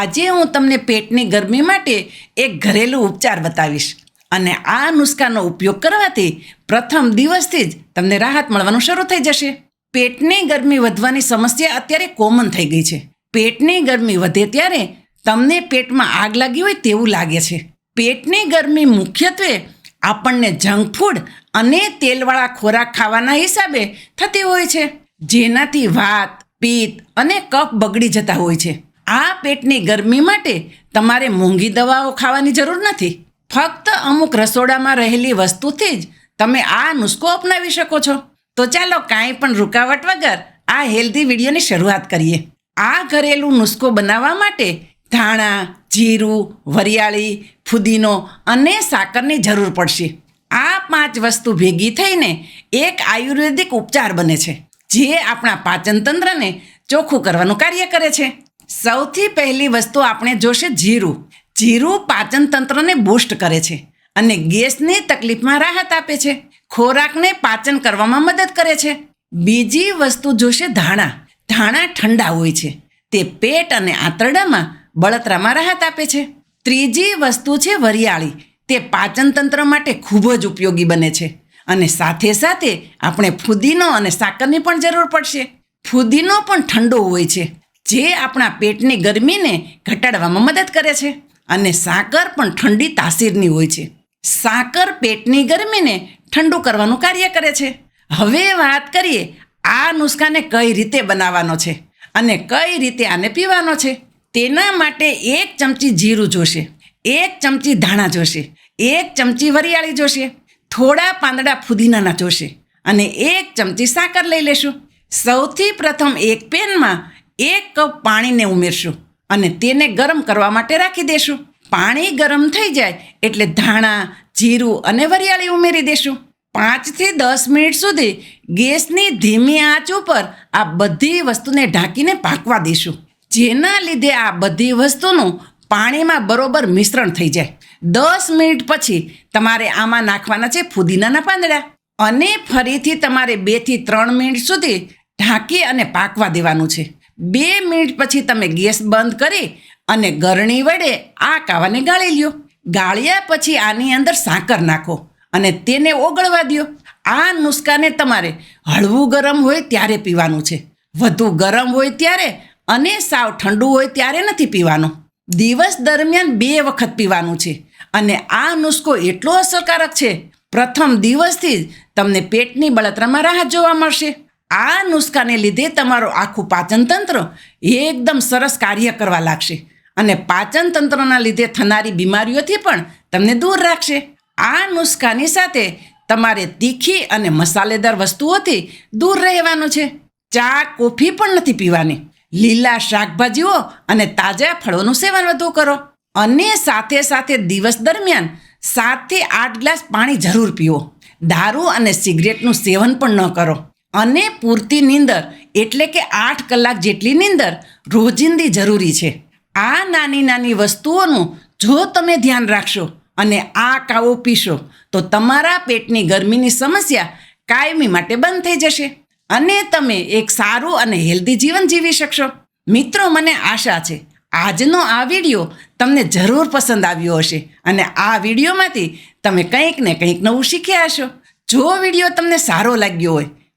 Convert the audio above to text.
આજે હું તમને પેટની ગરમી માટે એક ઘરેલું ઉપચાર બતાવીશ. અને આ નુસ્ખાનો ઉપયોગ કરવાથી પ્રથમ દિવસથી જ તમને રાહત મળવાનું શરૂ થઈ જશે. પેટની ગરમી વધવાની સમસ્યા અત્યારે કોમન થઈ ગઈ છે. પેટની ગરમી વધે ત્યારે તમને પેટમાં આગ લાગી હોય તેવું લાગે છે. પેટની ગરમી મુખ્યત્વે આપણને જંક ફૂડ અને તેલવાળા ખોરાક ખાવાના હિસાબે થતી હોય છે. જેનાથી વાત, પિત્ત અને કફ બગડી જતા હોય છે. આ પેટની ગરમી માટે તમારે મોંઘી દવાઓ ખાવાની જરૂર નથી. ફક્ત અમુક રસોડામાં રહેલી વસ્તુથી જ તમે આ નુસ્ખો અપનાવી શકો છો. તો ચાલો કાંઈ પણ રૂકાવટ વગર આ હેલ્ધી વિડીયોની શરૂઆત કરીએ. આ ઘરેલું નુસ્ખો બનાવવા માટે ધાણા, જીરું, વરિયાળી, ફુદીનો અને સાકરની જરૂર પડશે. આ પાંચ વસ્તુ ભેગી થઈને એક આયુર્વેદિક ઉપચાર બને છે, જે આપણા પાચનતંત્રને ચોખ્ખું કરવાનું કાર્ય કરે છે. સૌથી પહેલી વસ્તુ આપણે જોશે જીરું. જીરું પાચન તંત્રને બૂસ્ટ કરે છે અને ગેસની તકલીફમાં રાહત આપે છે. ખોરાકને પાચન કરવામાં મદદ કરે છે. બીજી વસ્તુ જોશે ધાણા. ધાણા ઠંડા હોય છે. તે પેટ અને આંતરડામાં બળતરામાં રાહત આપે છે. ત્રીજી વસ્તુ છે વરિયાળી. તે પાચન તંત્ર માટે ખૂબ જ ઉપયોગી બને છે. અને સાથે સાથે આપણે ફુદીનો અને સાકરની પણ જરૂર પડશે. ફુદીનો પણ ઠંડો હોય છે. જે આપણા પેટની ગરમીને ઘટાડવામાં મદદ કરે છે. અને સાકર પણ ઠંડી તાસીરની હોય છે. સાકર પેટની ગરમીને ઠંડુ કરવાનું કાર્ય કરે છે. હવે વાત કરીએ આ નુસ્ખાને કઈ રીતે બનાવવાનો છે અને કઈ રીતે આને પીવાનો છે. તેના માટે એક ચમચી જીરું જોશે, એક ચમચી ધાણા જોશે, એક ચમચી વરિયાળી જોશે, થોડા પાંદડા ફુદીનાના જોશે અને એક ચમચી સાકર લઈ લેશું. સૌથી પ્રથમ એક પેનમાં એક કપ પાણીને ઉમેરશું અને તેને ગરમ કરવા માટે રાખી દેશું. પાણી ગરમ થઈ જાય એટલે ધાણા, જીરું અને વરિયાળી ઉમેરી દેશું. પાંચથી દસ મિનિટ સુધી ગેસની ધીમી આંચ ઉપર આ બધી વસ્તુને ઢાંકીને પાકવા દઈશું. જેના લીધે આ બધી વસ્તુનું પાણીમાં બરોબર મિશ્રણ થઈ જાય. દસ મિનિટ પછી તમારે આમાં નાખવાના છે ફુદીનાના પાંદડા અને ફરીથી તમારે બેથી ત્રણ મિનિટ સુધી ઢાંકી અને પાકવા દેવાનું છે. બે મિનિટ પછી તમે ગેસ બંધ કરી અને ગરણી વડે આ કાવાને ગાળી લ્યો. ગાળ્યા પછી આની અંદર સાકર નાખો અને તેને ઓગળવા દો આ નુસ્ખાને તમારે હળવું ગરમ હોય ત્યારે પીવાનું છે. વધુ ગરમ હોય ત્યારે અને સાવ ઠંડુ હોય ત્યારે નથી પીવાનું. દિવસ દરમિયાન બે વખત પીવાનું છે અને આ નુસ્ખો એટલો અસરકારક છે. પ્રથમ દિવસથી જ તમને પેટની બળતરામાં રાહત જોવા મળશે. આ નુસ્ખાને લીધે તમારું આખું પાચનતંત્ર એકદમ સરસ કાર્ય કરવા લાગશે. અને પાચન તંત્રના લીધે થનારી બીમારીઓથી પણ તમને દૂર રાખશે. આ નુસ્ખાની સાથે તમારે તીખી અને મસાલેદાર વસ્તુઓથી દૂર રહેવાનું છે. ચા, કોફી પણ નથી પીવાની. લીલા શાકભાજીઓ અને તાજા ફળોનું સેવન વધુ કરો. અને સાથે સાથે દિવસ દરમિયાન સાતથી આઠ ગ્લાસ પાણી જરૂર પીવો. દારૂ અને સિગરેટનું સેવન પણ ન કરો. અને પૂરતી નીંદર એટલે કે આઠ કલાક જેટલી નીંદર રોજિંદી જરૂરી છે. આ નાની નાની વસ્તુઓનું જો તમે ધ્યાન રાખશો અને આ કાવો પીશો, તો તમારા પેટની ગરમીની સમસ્યા કાયમી માટે બંધ થઈ જશે. અને તમે એક સારું અને હેલ્ધી જીવન જીવી શકશો. મિત્રો, મને આશા છે, આજનો આ વીડિયો તમને જરૂર પસંદ આવ્યો હશે અને આ વિડીયોમાંથી તમે કંઈક ને કંઈક નવું શીખ્યા હશો. જો વીડિયો તમને સારો લાગ્યો હોય